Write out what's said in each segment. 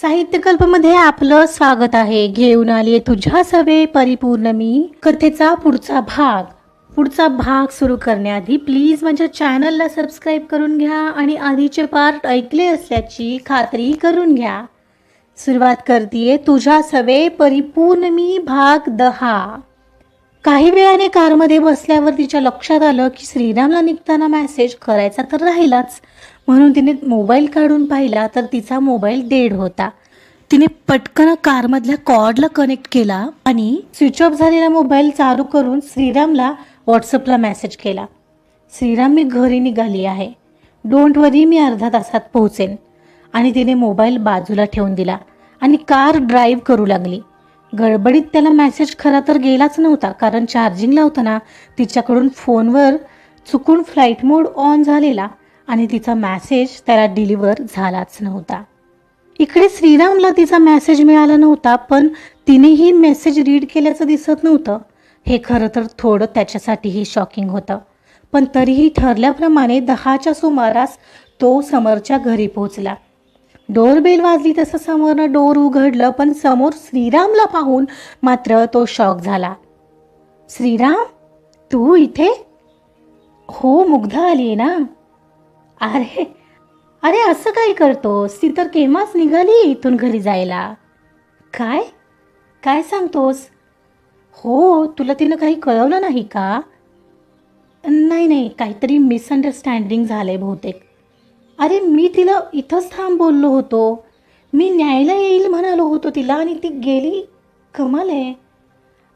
साहित्यकल्पमध्ये आपलं स्वागत आहे. घेऊन आली तुझ्या सवे परिपूर्ण मी. कथेचा पुढचा भाग. पुढचा भाग सुरू करण्याआधी प्लीज माझ्या चॅनलला सबस्क्राईब करून घ्या आणि आधीचे पार्ट ऐकले असल्याची खात्री करून घ्या. सुरुवात करतीये तुझ्या सवे परिपूर्ण मी भाग दहा. काही वेळाने कारमध्ये बसल्यावर तिच्या लक्षात आलं की श्रीरामला निघताना मॅसेज करायचा तर राहिलाच. म्हणून तिने मोबाईल काढून पाहिला तर तिचा मोबाईल डेड होता. तिने पटकन कारमधल्या कॉर्डला कनेक्ट केला आणि स्विच ऑफ झालेला मोबाईल चालू करून श्रीरामला व्हॉट्सअपला मेसेज केला. श्रीराम मी घरी निघाली आहे. डोंट वरी मी अर्धा तासात पोहोचेन. आणि तिने मोबाईल बाजूला ठेवून दिला आणि कार ड्राईव्ह करू लागली. गडबडीत त्याला मेसेज खरा तर गेलाच नव्हता कारण चार्जिंगला होताना तिच्याकडून फोनवर चुकून फ्लाईट मोड ऑन झालेला. आणि तिचा मॅसेज त्याला डिलिव्हर झालाच नव्हता. इकडे श्रीरामला तिचा मेसेज मिळाला नव्हता पण तिनेही मेसेज रीड केल्याचं दिसत नव्हतं. हे खरं तर थोडं त्याच्यासाठीही शॉकिंग होतं. पण तरीही ठरल्याप्रमाणे दहाच्या सुमारास तो समरच्या घरी पोहोचला डोरबेल वाजली तसं समोरनं डोर उघडलं पण समोर श्रीरामला पाहून मात्र तो शॉक झाला. श्रीराम तू इथे? हो मुग्ध आली आहे ना? अरे अरे असं काय करतोस? ती तर केव्हाच निघाली इथून घरी जायला. काय? काय सांगतोस? हो तुला तिनं काही कळवलं नाही का? नाही नाही काहीतरी मिसअंडरस्टँडिंग झालं आहे बहुतेक. अरे मी तिला इथंच थांब बोललो होतो. मी न्यायला येईल म्हणालो होतो तिला आणि ती गेली. कमाल आहे.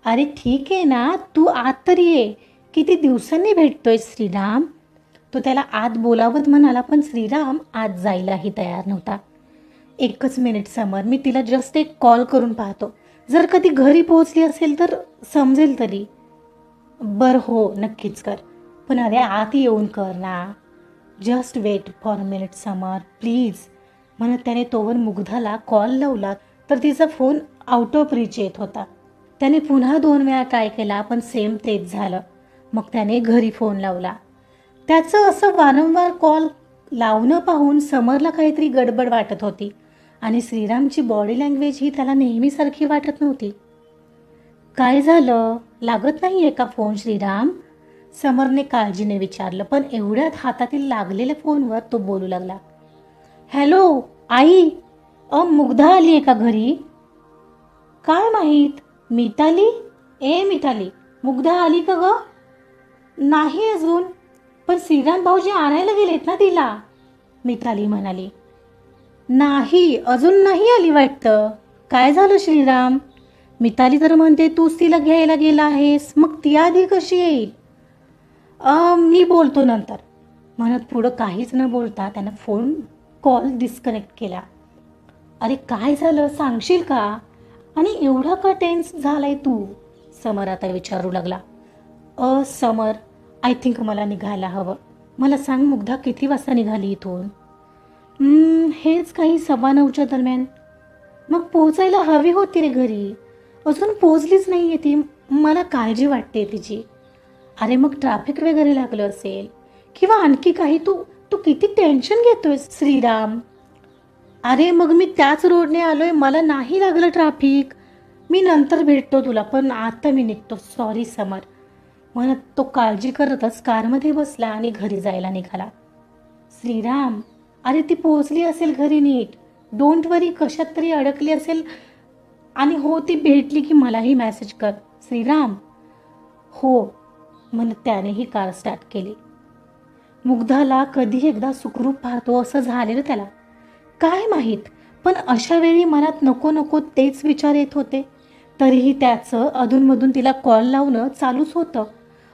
अरे ठीक आहे ना तू आत तरी ये. किती दिवसांनी भेटतोय श्रीराम? तो त्याला आत बोलावत म्हणाला पण श्रीराम आत जायलाही तयार नव्हता. एकच मिनिट समर मी तिला जस्ट एक कॉल करून पाहतो. जर कधी घरी पोहोचली असेल तर समजेल तरी. बरं हो नक्कीच कर. पण अरे आत येऊन कर ना. Just wait for a minute Samar please म्हणत त्याने तोवर मुग्धाला कॉल लावला तर तिचा फोन आउट ऑफ रिच येत होता. त्याने पुन्हा दोन वेळा ट्राय केला पण सेम तेच झालं. मग त्याने घरी फोन लावला. त्याचं असं वारंवार कॉल लावणं पाहून समरला काहीतरी गडबड वाटत होती. आणि श्रीरामची बॉडी लँग्वेज ही त्याला नेहमीसारखी वाटत नव्हती. काय झालं? लागत नाही आहे का फोन श्रीराम? समरने काळजीने विचारलं पण एवढ्यात हातातील लागलेल्या फोनवर तो बोलू लागला. हॅलो आई अ मुग्धा आली आहे का घरी? काय माहीत? मिताली? ए मिताली मुग्धा आली का ग? नाही अजून. पण श्रीराम भाऊजी आणायला गेलेत ना तिला? मिताली म्हणाली. नाही अजून नाही आली वाटतं. काय झालं श्रीराम? मिताली तर म्हणते तूच तिला घ्यायला गेला आहेस मग ती आधी कशी येईल? मी बोलतो नंतर. म्हणत पुढं काहीच न बोलता त्यानं फोन कॉल डिस्कनेक्ट केला. अरे काय झालं? सांगशील का? आणि एवढा का टेन्स झालाय तू? समर आता विचारू लागला. अ समर आय थिंक मला निघायला हवं. मला सांग मुग्धा किती वाजता निघाली इथून? हेच काही सव्वा नऊच्या दरम्यान. मग पोचायला हवी होती रे घरी. अजून पोचलीच नाही आहे ती. मला काळजी वाटते तिची. अरे मग ट्रॅफिक वगैरे लागलं असेल. किंवा आणखी काही? तू तू किती टेन्शन घेतोय श्रीराम? अरे मग मी त्याच रोडने आलोय. मला नाही लागलं ट्रॅफिक मी नंतर भेटतो तुला पण आता मी निघतो. सॉरी समर. म्हणत तो काळजी करतच कारमध्ये बसला आणि घरी जायला निघाला. श्रीराम अरे ती पोहोचली असेल घरी नीट. डोंट वरी कशात तरी अडकली असेल. आणि हो ती भेटली की मलाही मॅसेज कर. श्रीराम. हो म्हणत त्यानेही कार स्टार्ट केली. मुग्धाला कधी एकदा सुखरूप पाहतो असं झालेलं त्याला. काय माहीत पण अशा वेळी मनात नको नको तेच विचार येत होते. तरीही त्याचं अधूनमधून तिला कॉल लावणं चालूच होतं.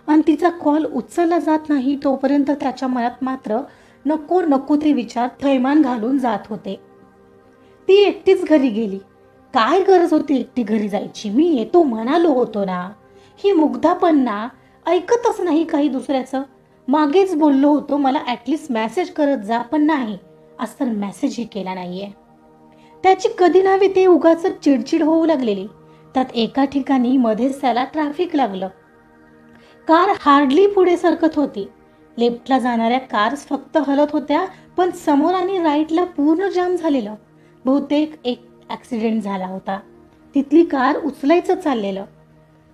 आणि तिचा कॉल उचलला जात नाही तोपर्यंत त्याच्या मनात मात्र नको नको ते विचार थैमान घालून जात होते. ती एकटीच घरी गेली. काय गरज होती एकटी घरी जायची? मी येतो म्हणालो होतो ना. ही मुग्धा पण ना ऐकतच नाही काही दुसऱ्याचं. मागेच बोललो होतो मला ॲटलिस्ट मेसेज करत जा पण नाही. आज तर मॅसेजही केला आहे त्याची कधी नव्हे ते उगाच चिडचिड होऊ लागलेली. त्यात एका ठिकाणी मध्येच त्याला ट्रॅफिक लागलं. कार हार्डली पुढे सरकत होती. लेफ्टला जाणाऱ्या कार्स फक्त हलत होत्या पण समोर आणि राईटला पूर्ण जाम झालेलं. बहुतेक एक ॲक्सिडेंट झाला होता. तिथली कार उचलायचं चाललेलं.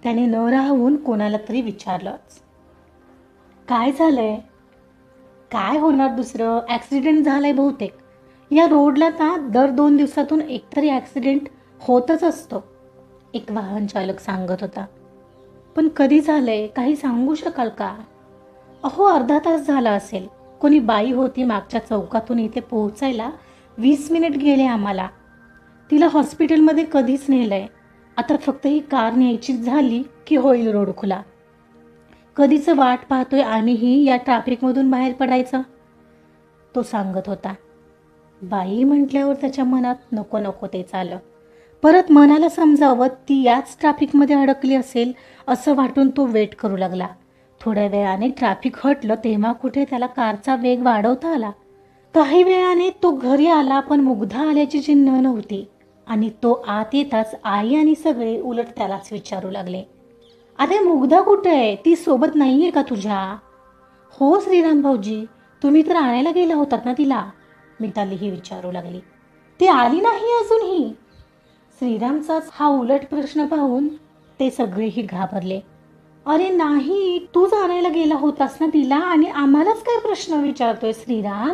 त्याने न राहून कोणाला तरी विचारलंच. काय झालंय? काय होणार दुसरं? ॲक्सिडेंट झालाय बहुतेक. या रोडला ना दर दोन दिवसातून एकतरी ॲक्सिडेंट होतच असतो एक वाहन चालक सांगत होता. पण कधी झालंय काही सांगू शकाल का? अहो अर्धा तास झाला असेल. कोणी बाई होती मागच्या चौकातून इथे पोहोचायला. वीस मिनिट गेले आम्हाला. तिला हॉस्पिटलमध्ये कधीच नेलंय. आता फक्त ही कार न्यायची झाली की होईल रोड खुला. कधीचं वाट पाहतोय आम्हीही या ट्रॅफिकमधून बाहेर पडायचं? तो सांगत होता. बाई म्हटल्यावर त्याच्या मनात नको नको ते चालं परत मनाला समजावं ती याच ट्रॅफिकमध्ये अडकली असेल असं वाटून तो वेट करू लागला. थोड्या वेळाने ट्रॅफिक हटलं तेव्हा कुठे त्याला कारचा वेग वाढवता आला? काही वेळाने तो घरी आला पण मुग्धा आल्याची चिन्ह नव्हती. आणि तो आत येताच आई आणि सगळे उलट त्यालाच विचारू लागले. अरे मुग्धा कुठे आहे? ती सोबत नाही आहे का तुझ्या? हो श्रीराम भाऊजी. तुम्ही तर आणायला गेला होतात ना तिला. मितालीही विचारू लागली. ती आली नाही अजूनही. श्रीरामचाच हा उलट प्रश्न पाहून ते सगळेही घाबरले. अरे नाही तू जाणायला गेला होतास ना तिला आणि आम्हालाच काय प्रश्न विचारतोय श्रीराम?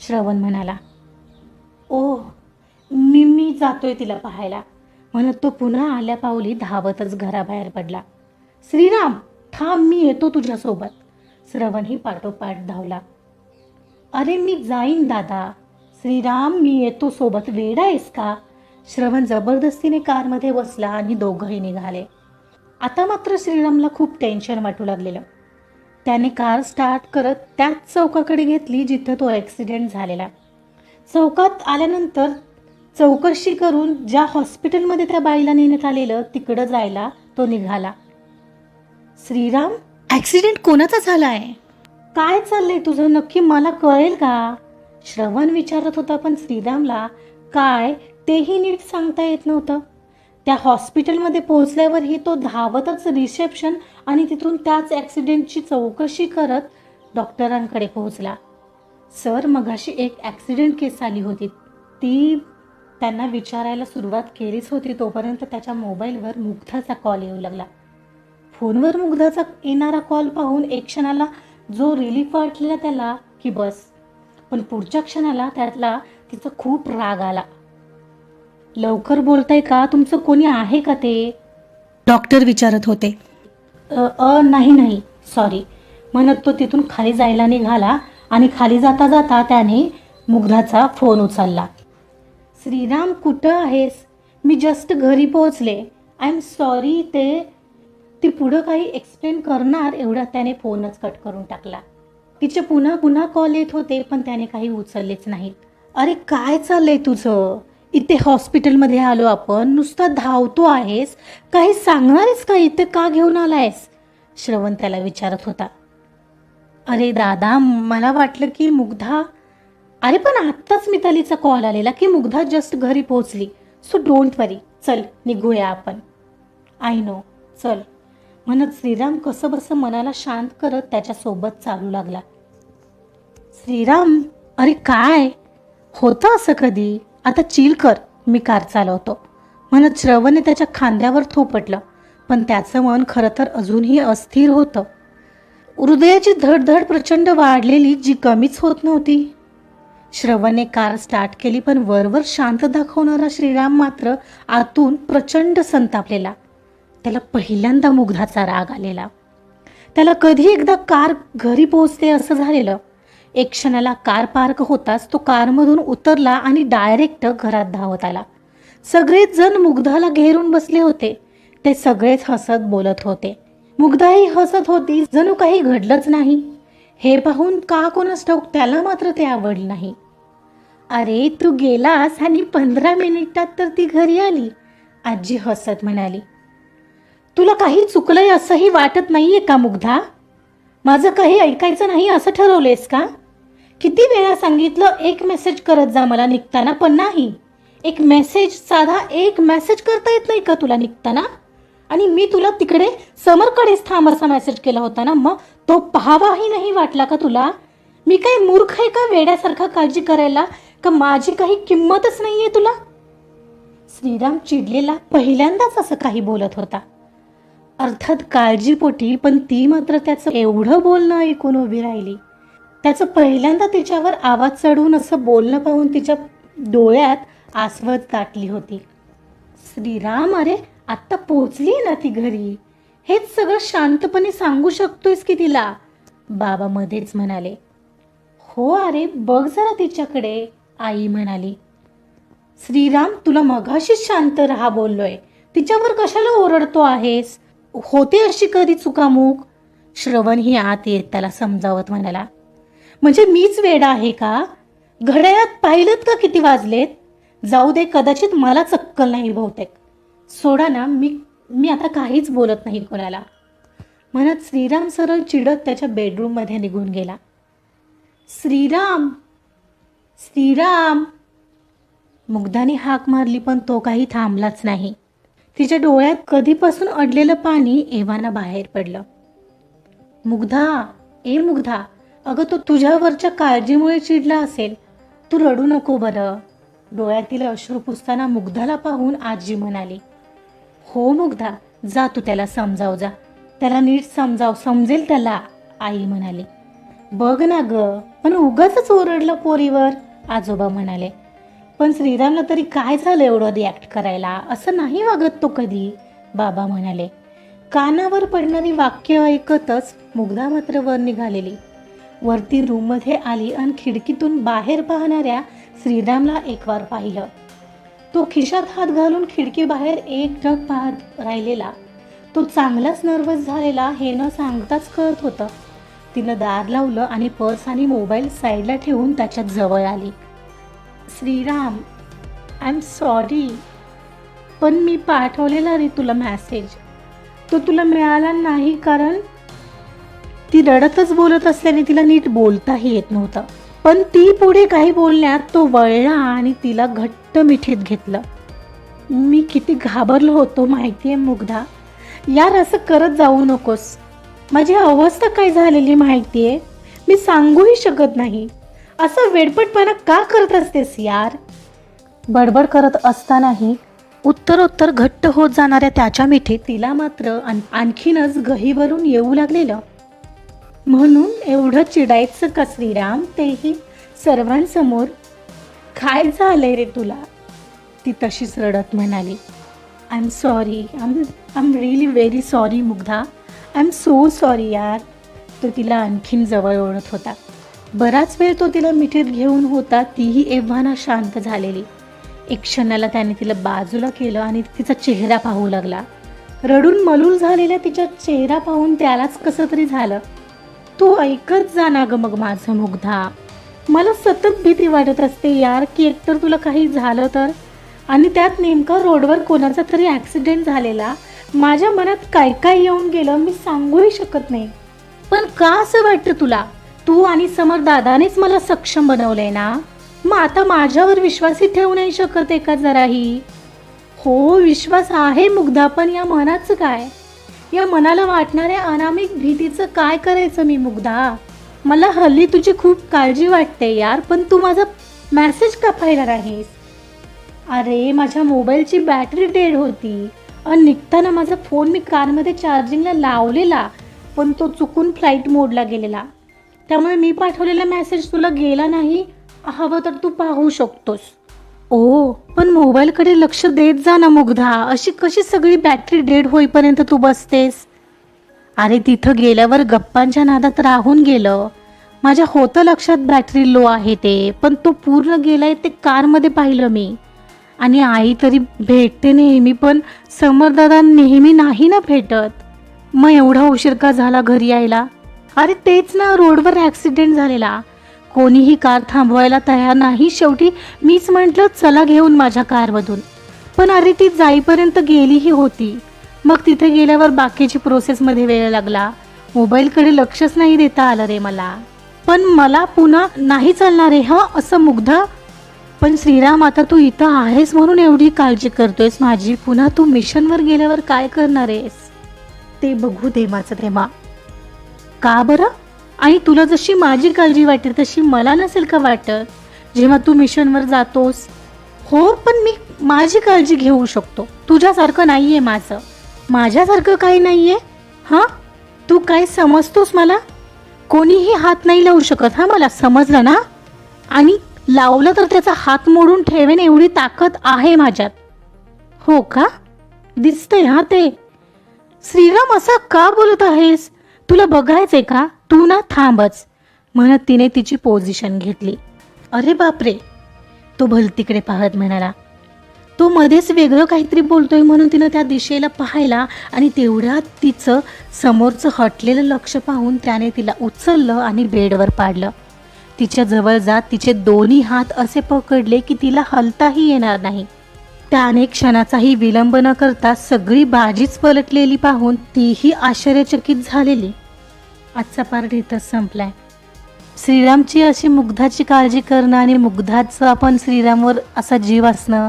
श्रवण म्हणाला. ओ मी मी जातोय तिला पाहायला. म्हणत तो पुन्हा आल्या पावली धावतच घराबाहेर पडला. श्रीराम थांब मी येतो तुझ्यासोबत. श्रवणही पाठोपाठ धावला. अरे मी जाईन दादा. श्रीराम मी येतो सोबत. वेड आहेस का? श्रवण जबरदस्तीने कारमध्ये बसला आणि दोघंही निघाले. आता मात्र श्रीरामला खूप टेन्शन वाटू लागलेलं. त्याने कार स्टार्ट करत त्याच चौकाकडे घेतली जिथं तो ॲक्सिडेंट झालेला. चौकात आल्यानंतर चौकशी करून ज्या हॉस्पिटलमध्ये त्या बाईला नेण्यात आलेलं तिकडं जायला तो निघाला. श्रीराम ॲक्सिडेंट कोणाचा झाला आहे काय चाललंय तुझं? नक्की मला कळेल का? श्रवण विचारत होता पण श्रीरामला काय तेही नीट सांगता येत नव्हतं. त्या हॉस्पिटलमध्ये पोहोचल्यावरही तो धावतच रिसेप्शन आणि तिथून त्याच ॲक्सिडेंटची चौकशी करत डॉक्टरांकडे पोहोचला. सर मगाशी एक ॲक्सिडेंट केस आली होती. ती त्यांना विचारायला सुरुवात केलीच होती तोपर्यंत त्याच्या मोबाईलवर मुग्धाचा कॉल येऊ लागला. फोनवर मुग्धाचा येणारा कॉल पाहून एक क्षणाला जो रिलीफ वाटलेला त्याला की बस. पण पुढच्या क्षणाला त्यातला तिचा खूप राग आला. लवकर बोलताय का? तुमचं कोणी आहे का ते? डॉक्टर विचारत होते. "अ अ, नाही नाही. सॉरी म्हणत तो तिथून खाली जायला निघाला आणि खाली जाता जाता त्याने मुग्धाचा फोन उचलला. श्रीराम कुठं आहेस? मी जस्ट घरी पोहोचले. आय एम सॉरी ते. ती पुढं काही एक्सप्लेन करणार एवढा त्याने फोनच कट करून टाकला. तिचे पुन्हा पुन्हा कॉल येत होते पण त्याने काही उचललेच नाहीत. अरे काय चाललंय तुझं? इथे हॉस्पिटलमध्ये आलो आपण नुसता धावतो आहेस काही सांगणारेस का इथे का घेऊन आलायस? श्रवण त्याला विचारत होता. अरे दादा मला वाटलं की मुग्धा अरे पण आत्ताच मितालीचा कॉल आलेला की मुग्धा जस्ट घरी पोहोचली. सो डोंट वरी चल निघूया आपण. आय नो चल. म्हणत श्रीराम कसं बसं मनाला शांत करत त्याच्यासोबत चालू लागला. श्रीराम अरे काय? होतं असं कधी? आता चिल कर मी कार चालवतो. म्हणत श्रवणने त्याच्या खांद्यावर थोपटलं पण त्याचं मन खरं तर अजूनही अस्थिर होतं. हृदयाची धडधड प्रचंड वाढलेली जी कमीच होत नव्हती. श्रवणने कार स्टार्ट केली पण वरवर शांत दाखवणारा श्रीराम मात्र आतून प्रचंड संतापलेला. त्याला पहिल्यांदा मुग्धाचा राग आलेला. त्याला कधी एकदा कार घरी पोहोचते असं झालेलं. एक क्षणाला कार पार्क होताच तो कारमधून उतरला आणि डायरेक्ट घरात धावत आला. सगळेच जण मुग्धाला घेरून बसले होते. ते सगळेच हसत बोलत होते. मुग्धाही हसत होती जणू काही घडलंच नाही. हे पाहून का कोणास ठाऊक त्याला मात्र ते आवडलं नाही. अरे तू गेलास आणि पंधरा मिनिटात तर ती घरी आली आजी हसत म्हणाली. तुला काही चुकलंय असंही वाटत नाहीये का मुग्धा? माझं काही ऐकायचं नाही असं ठरवलंयस का? किती वेळा सांगितलं एक मेसेज करत जा मला निघताना पण नाही. एक मेसेज साधा एक मेसेज करता येत नाही का तुला निघताना? आणि मी तुला तिकडे समरकडेच थांब असा मेसेज केला होता ना मग तो पाहावाही नाही वाटला का तुला? मी काय मूर्ख आहे का वेड्यासारखा काळजी करायला? का माझी काही किंमतच नाही आहे तुला? श्रीराम चिडलेला पहिल्यांदाच असं काही बोलत होता. अर्थात काळजीपोटी पण ती मात्र त्याचं एवढं बोलणं ऐकून उभी राहिली. त्याचं पहिल्यांदा तिच्यावर आवाज चढवून असं बोलणं पाहून तिच्या डोळ्यात आसवत दाटली होती. श्रीराम अरे आत्ता पोचली ना ती घरी? हेच सगळं शांतपणे सांगू शकतोयस की तिला? बाबा मध्येच म्हणाले. हो अरे बघ जरा तिच्याकडे आई म्हणाली. श्रीराम तुला मघाशीच शांत राहा बोललोय. तिच्यावर कशाला ओरडतो आहेस? होते अशी कधी चुकामुक? श्रवण ही आत येत त्याला समजावत म्हणाला. म्हणजे मीच वेडा आहे का? घड्याळात पाहिलं का किती वाजलेत? जाऊ दे कदाचित मला चक्कल नाही बहुतेक. सोडा ना मी मी आता काहीच बोलत नाही कोणाला. मनात श्रीराम सरळ चिडत त्याच्या बेडरूममध्ये निघून गेला. श्रीराम! श्रीराम! मुग्धाने हाक मारली पण तो काही थांबलाच नाही. तिच्या डोळ्यात कधीपासून अडलेलं पाणी एव्हाना बाहेर पडलं. मुग्धा! ए मुग्धा! अगं तो तुझ्यावरच्या काळजीमुळे चिडला असेल. तू रडू नको बरं. डोळ्यातील अश्रू पुसताना मुग्धाला पाहून आजी म्हणाली हो मुग्धा जा तू त्याला समजाव जा. त्याला नीट समजाव समजेल त्याला आई म्हणाली. बघ ना ग पण उगाच ओरडलं पोरीवर आजोबा म्हणाले. पण श्रीरामला तरी काय झालं एवढं रिॲक्ट करायला? असं नाही वागत तो कधी बाबा म्हणाले. कानावर पडणारी वाक्य ऐकतच मुग्धा मात्र वर निघालेली. वरती रूममध्ये आली आणि खिडकीतून बाहेर पाहणाऱ्या श्रीरामला एकवार पाहिलं. तो खिशात हात घालून खिडकी बाहेर एक ढग पाहत राहिलेला. तो चांगलाच नर्वस झालेला हे न सांगताच कळत होतं. तिनं दार लावलं आणि पर्स आणि मोबाईल साईडला ठेवून त्याच्यात जवळ आली. श्रीराम आय एम सॉरी पण मी पाठवलेला रे तुला मॅसेज तो तुला मिळाला नाही कारण ती रडतच बोलत असल्याने तिला नीट बोलताही येत नव्हतं. पण ती पुढे काही बोलण्यात तो वळला आणि तिला घट्ट मिठीत घेतलं. मी किती घाबरलो होतो माहिती आहे मुग्धा. यार असं करत जाऊ नकोस. माझी अवस्था काय झालेली माहिती आहे मी सांगूही शकत नाही. असं वेडपटपणा का करत असतेस यार? बडबड करत असतानाही उत्तरोत्तर घट्ट होत जाणाऱ्या त्याच्या मिठीत तिला मात्र आणखीनच गहीवरून येऊ लागलेलं. म्हणून एवढं चिडायचं का श्रीराम? तेही सर्वांसमोर. काय झालंय रे तुला? ती तशीच रडत म्हणाली. I am sorry I am I am really very sorry Mugdha. I am so sorry यार. तो तिला आणखीन जवळ ओढत होता. बराच वेळ तो तिला मिठीत घेऊन होता तीही एव्हाना शांत झालेली. एक क्षणाला त्याने तिला बाजूला केलं आणि तिचा चेहरा पाहू लागला. रडून मलूल झालेल्या तिच्या चेहरा पाहून त्यालाच कसं तरी झालं. तू ऐकत जा ना ग मग माझं मुग्धा. मला सतत भीती वाटत असते यार की एकतर तुला काही झालं तर? आणि त्यात नेमकं रोडवर कोणाचा तरी ॲक्सिडेंट झालेला? माझ्या मनात काय काय येऊन गेलं मी सांगूही शकत नाही. पण का असं वाटतं तुला? तू आणि समर दादानेच मला सक्षम बनवलंय ना? मग आता माझ्यावर विश्वासही ठेवू नाही शकत आहे का जराही? हो विश्वास आहे मुग्धा पण या मनाचं काय? या मनाला वाटणाऱ्या अनामिक भीतीचं काय करायचं मी मुग्धा? मला हल्ली तुझी खूप काळजी वाटते यार पण तू माझा मॅसेज का पाहिला नाहीस अरे माझ्या मोबाईलची बॅटरी डेड होती. आणि निघताना माझा फोन मी कारमध्ये चार्जिंगला लावलेला पण तो चुकून फ्लाईट मोडला गेलेला. त्यामुळे मी पाठवलेला मेसेज तुला गेला नाही हवं तर तू पाहू शकतोस. ओ पण मोबाईलकडे लक्ष देत जा ना मुग्धा. अशी कशी सगळी बॅटरी डेड होईपर्यंत तू बसतेस? अरे तिथं गेल्यावर गप्पांच्या नादात राहून गेलं. माझ्या होतं लक्षात बॅटरी लो आहे ते पण तो पूर्ण गेलाय ते कारमध्ये पाहिलं मी. आणि आई तरी भेटते नेहमी पण समरदादा नेहमी नाही ना भेटत. मग एवढा उशीर का झाला घरी यायला? अरे तेच ना रोडवर ॲक्सिडेंट झालेला. कोणीही कार थांबवायला तयार नाही शेवटी मीच म्हटलं चला घेऊन माझ्या कारमधून. पण अरे ती जाईपर्यंत गेलीही होती. मग तिथे गेल्यावर बाकीची प्रोसेसमध्ये वेळ लागला. मोबाईलकडे लक्षच नाही देता आलं रे मला. पण मला पुन्हा नाही चालणार आहे हं? असं मुग्धा. पण श्रीराम आता तू इथं आहेस म्हणून एवढी काळजी करतोयस माझी. पुन्हा तू मिशनवर गेल्यावर काय करणार आहेस? ते बघू दे माझं तेव्हा का बरं? आणि तुला जशी माझी काळजी वाटेल तशी मला नसेल का वाटत? जेव्हा तू मिशनवर जातोस हो पण मी माझी काळजी घेऊ शकतो. तुझ्यासारखं नाही आहे माझं. माझ्यासारखं काही नाही आहे हां? तू काय समजतोस मला? कोणीही हात नाही लावू शकत हा मला समजलं ना? आणि लावलं तर त्याचा हात मोडून ठेवेन एवढी ताकद आहे माझ्यात. हो का? दिसतंय हा ते. श्रीराम असा का बोलत आहेस? तुला बघायचंय का? तू ना थांबच. म्हणत तिने तिची पोझिशन घेतली. अरे बापरे. तो भलतीकडे पाहत म्हणाला. तो मध्येच वेगळं काहीतरी बोलतोय म्हणून तिनं त्या दिशेला पाहायला आणि तेवढ्यात तिचं समोरचं हटलेलं लक्ष पाहून त्याने तिला उचललं आणि बेडवर पाडलं. तिच्या जवळ जात तिचे दोन्ही हात असे पकडले की तिला हलताही येणार नाही. त्याने क्षणाचाही विलंब न करता सगळी बाजीच पलटलेली पाहून तीही आश्चर्यचकित झालेली. आजचा पार्ट इथंच संपलाय. श्रीरामची अशी मुग्धाची काळजी करणं आणि मुग्धाचं आपण श्रीरामवर असा जीव असणं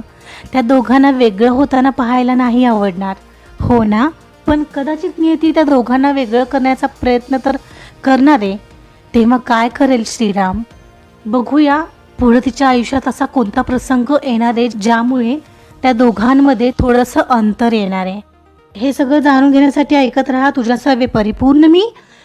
त्या दोघांना वेगळं होताना पाहायला नाही आवडणार. हो ना? पण कदाचित नियती त्या दोघांना वेगळं करण्याचा प्रयत्न तर करणार. आहे तेव्हा काय करेल श्रीराम? बघूया पुढे तिच्या आयुष्यात असा कोणता प्रसंग येणार आहे ज्यामुळे त्या दोघांमध्ये थोडंसं अंतर येणार आहे. हे सगळं जाणून घेण्यासाठी ऐकत राहा तुझ्या सवे परिपूर्ण मी